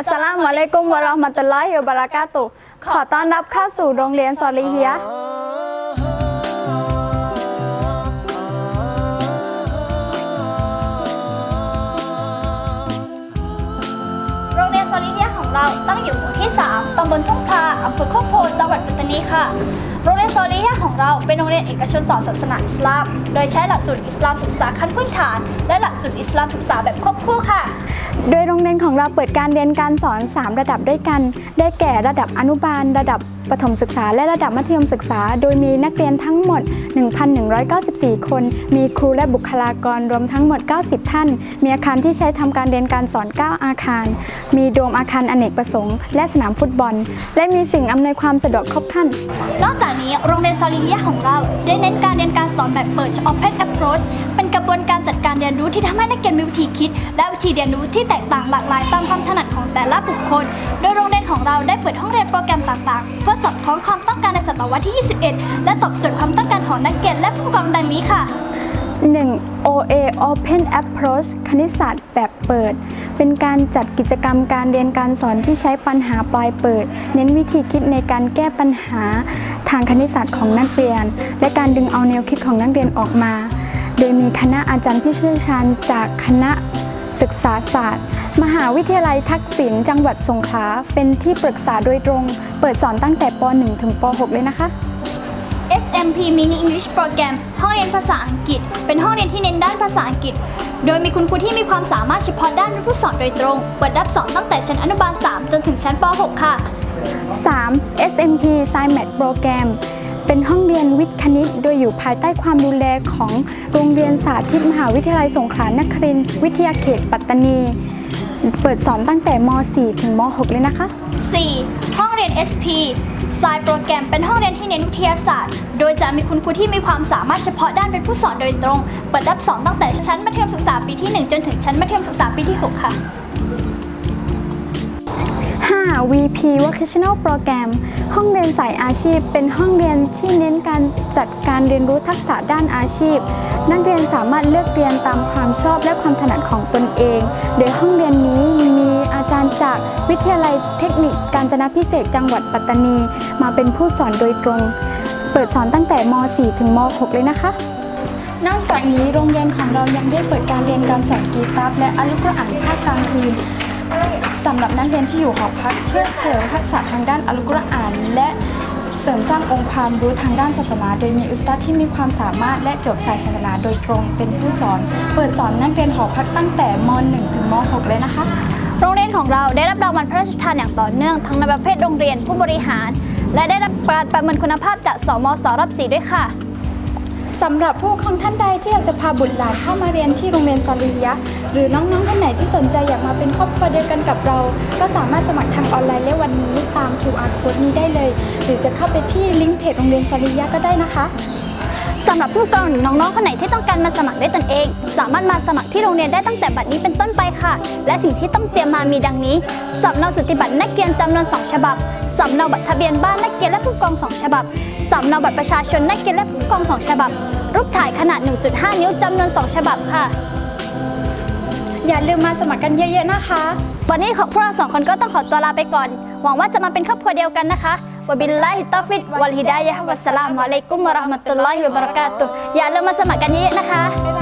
อัสสลามุอะลัยกุมวะเราะห์มะตุลลอฮิวะบะเราะกาตุฮ์ขอต้อนรับเข้าสู่โรงเรียนซอลีฮียะห์โรงเรียนโซลิเดียของเราตั้งอยู่หมู่ที่ 3 ตำบลทุ่งคาอำเภอโคกโพธิ์จังหวัดปัตตานีค่ะโรงเรียนโซลิเดียของเราเป็นโรงเรียนเอกชนสอนศาสนาอิสลาม โดยใช้หลักสูตรอิสลามศึกษาขั้นพื้นฐาน และหลักสูตรอิสลามศึกษาแบบควบคู่ค่ะ โดยโรงเรียนของเราเปิดการเรียนการสอน 3 ระดับด้วยกัน ได้แก่ระดับอนุบาล ระดับประถมศึกษา และระดับมัธยมศึกษา โดยมีนักเรียนทั้งหมด 1,194 คน มีครูและบุคลากรรวมทั้งหมด 90 ท่าน มีอาคารที่ใช้ทำการเรียนการสอน 9 อาคาร มีโดมอาคารอเนกประสงค์ และสนามฟุตบอล และมีสิ่งอำนวยความสะดวกครบครันนอกจากนี้โรงเรียนซาลิเลียของเรา ได้เน้นการเรียนการสอนแบบเปิด Open Approach เป็นกระบวนการจัดการเรียนรู้ที่ทำให้นักเรียนมีวิธีคิด และวิธีเรียนรู้ที่แตกต่างหลากหลายตามความถนัดของแต่ละบุคคล โดยโรงเรียนของเราได้เปิดห้องเรียนโปรแกรมต่างๆ เพื่อสอดคล้องความต้องการในศตวรรษที่ 21 และตอบโจทย์ความต้องการของนักเรียนและผู้ปกครองดังนี้ค่ะ 1. OA Open Approach คณิตศาสตร์แบบเปิด เป็นการจัดกิจกรรมการเรียนการสอนที่ใช้ปัญหาปลายเปิด เน้นวิธีคิดในการแก้ปัญหา ทางคณิตศาสตร์ของนักเรียน และการดึงเอาแนวคิดของนักเรียนออกมา โดยมีคณะอาจารย์ผู้เชี่ยวชาญจากคณะศึกษาศาสตร์ มหาวิทยาลัยทักษิณจังหวัดสงขลาเป็นที่ปรึกษาโดยตรง เปิดสอนตั้งแต่ป .1 ถึงป .6 เลยนะคะ SMP Mini English Program ห้องเรียนภาษาอังกฤษ เป็นห้องเรียนที่เน้นด้านภาษาอังกฤษ โดยมีคุณครูที่มีความสามารถเฉพาะด้านเป็นผู้สอนโดยตรง เปิดรับสอนตั้งแต่ชั้นอนุบาล 3 จนถึงชั้นป .6 ค่ะ 3. SMP Science Program เป็นห้องเรียนวิทย์คณิต โดยอยู่ภายใต้ความดูแลของโรงเรียนสาธิตมหาวิทยาลัยสงขลานครินทร์วิทยาเขตปัตตานี เปิดสอนตั้งแต่ม .4 ถึงม .6 เลยนะคะ 4. ห้องเรียน SP Science Program เป็นห้องเรียนที่เน้นวิทยาศาสตร์ โดยจะมีคุณครูที่มีความสามารถเฉพาะด้านเป็นผู้สอนโดยตรง เปิดรับสอนตั้งแต่ชั้นมัธยมศึกษาปีที่ 1 จนถึงชั้นมัธยมศึกษาปีที่ 6 ค่ะ VP Vocational Program ห้องเรียนสายอาชีพ เป็นห้องเรียนที่เน้นการจัดการเรียนรู้ทักษะด้านอาชีพ นักเรียนสามารถเลือกเรียนตามความชอบและความถนัดของตนเอง โดยห้องเรียนนี้มีอาจารย์จากวิทยาลัยเทคนิคการจนาพิเศษจังหวัดปัตตานี มาเป็นผู้สอนโดยตรง เปิดสอนตั้งแต่ม .4 ถึงม .6 เลยนะคะนอกจากนี้โรงเรียนของเรายังได้เปิดการเรียนการสอนกีตาร์และอัลกุรอานภาคกลางคืน สำหรับนักเรียนที่อยู่หอพักเพื่อเสริมทักษะทางด้านอัลกุรอาน และเสริมสร้างองค์ความรู้ทางด้านศาสนา โดยมีอุสตาดที่มีความสามารถและจบสายศาสนาโดยตรงเป็นผู้สอน เปิดสอนนักเรียนหอพักตั้งแต่ม .1 ถึงม .6 เลยนะคะ โรงเรียนของเราได้รับรางวัลพระราชทานอย่างต่อเนื่องทั้งในประเภทโรงเรียนผู้บริหาร และได้รับการประเมินคุณภาพจากสมสรอบสีด้วยค่ะ สำหรับผู้ปกครองท่านใดที่อยากจะพาบุตรหลานเข้ามาเรียนที่โรงเรียนซอลิยะ หรือน้องๆท่านไหนที่สนใจอยากมาเป็นครอบครัวเดียวกันกับเรา ก็สามารถสมัครทางออนไลน์ได้วันนี้ตาม QR code นี้ได้เลย หรือจะเข้าไปที่ลิงก์เพจโรงเรียนซอลิยะก็ได้นะคะสำหรับผู้ปกครองหรือน้องๆคนไหนที่ต้องการมาสมัครได้ตนเอง สามารถมาสมัครที่โรงเรียนได้ตั้งแต่บัดนี้เป็นต้นไปค่ะ และสิ่งที่ต้องเตรียมมามีดังนี้สำเนาสุติบัตรนักเรียนจำนวน 2 ฉบับสำเนาบัตรทะเบียนบ้านนักเรียนและผู้ปกครอง 2 ฉบับ สำเนาบัตรประชาชนนักเรียนและผู้ปกครอง2ฉบับ รูปถ่ายขนาด 1.5 นิ้วจำนวน 2 ฉบับค่ะ อย่าลืมมาสมัครกันเยอะๆนะคะ วันนี้ขอพวกเราสองคนก็ต้องขอตัวลาไปก่อน หวังว่าจะมาเป็นครอบครัวเดียวกันนะคะวะบิลลาฮิตอฟิดวัลฮิดายะฮ์วัสสลามุอะลัยกุมวะเราะห์มะตุลลอฮิวะบะเราะกาตุฮ์อย่าลืมมาสมัครกันเยอะๆนะคะบ๊ายบ